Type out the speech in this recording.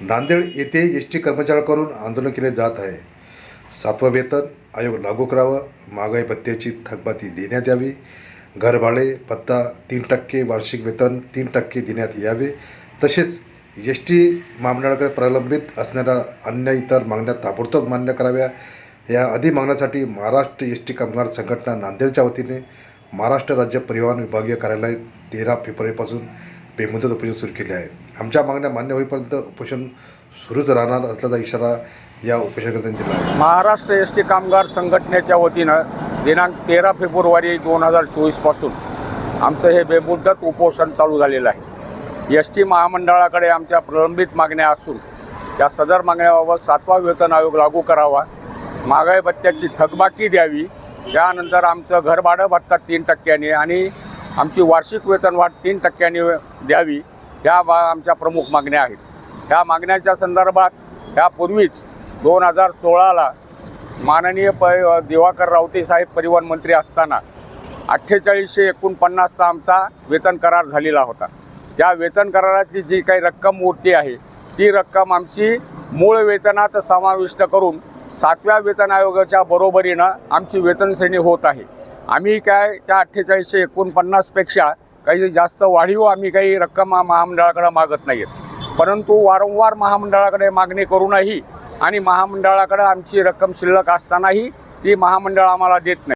नांदेड येथे S T कर्मचाऱ्यांकडून आंदोलन केले जात आहे. सातवं वेतन आयोग लागू करावं. महागाई भत्त्याची थकबाती देण्यात यावी. घरभाडे भत्ता तीन टक्के वार्षिक वेतन तीन टक्के देण्यात यावे. तसेच एस टी महामंडळाकडे प्रलंबित असणाऱ्या अन्य इतर मागण्या ताबडतोब मान्य कराव्या. या आधी मागण्यासाठी महाराष्ट्र एस टी कामगार संघटना नांदेडच्या वतीने महाराष्ट्र राज्य परिवहन विभागीय कार्यालय तेरा फेब्रुवारीपासून बेमुदत उपोषण सुरू केले आहे. आमच्या मागण्या मान्य होईपर्यंत उपोषण सुरूच राहणार असल्याचा इशारा या उपोषणकर्त्यांनी दिला महाराष्ट्र एस टी कामगार संघटनेच्या वतीनं दिनांक तेरा फेब्रुवारी दोन हजार चोवीसपासून आमचं हे बेमुदत उपोषण चालू झालेलं आहे. एस टी महामंडळाकडे आमच्या प्रलंबित मागण्या असून त्या सदर मागण्याबाबत सातवा वेतन आयोग लागू करावा महागाई भत्त्याची थकबाकी द्यावी त्यानंतर आमचं घरभाडं भत्ता तीन टक्क्याने आणि आमची वार्षिक वेतनवाढ तीन टक्क्यांनी द्यावी ह्या बा आमच्या प्रमुख मागण्या आहेत. ह्या मागण्याच्या संदर्भात ह्यापूर्वीच दोन हजार सोळाला माननीय प दिवाकर रावते साहेब परिवहन मंत्री असताना अठ्ठेचाळीसशे एकोणपन्नासचा आमचा वेतन करार झालेला होता. त्या वेतन करारातली जी काही रक्कम उरती आहे ती रक्कम आमची मूळ वेतनात समाविष्ट करून सातव्या वेतन आयोगाच्या बरोबरीनं आमची वेतन श्रेणी होत आहे. आम्ही काय त्या अठ्ठेचाळीसशे एकोणपन्नासपेक्षा काही जास्त वाढीव आम्ही काही रक्कम महामंडळाकडे मागत नाही आहेत परंतु वारंवार महामंडळाकडे मागणी करूनही आणि महामंडळाकडे आमची रक्कम शिल्लक असतानाही ती महामंडळ आम्हाला देत नाही.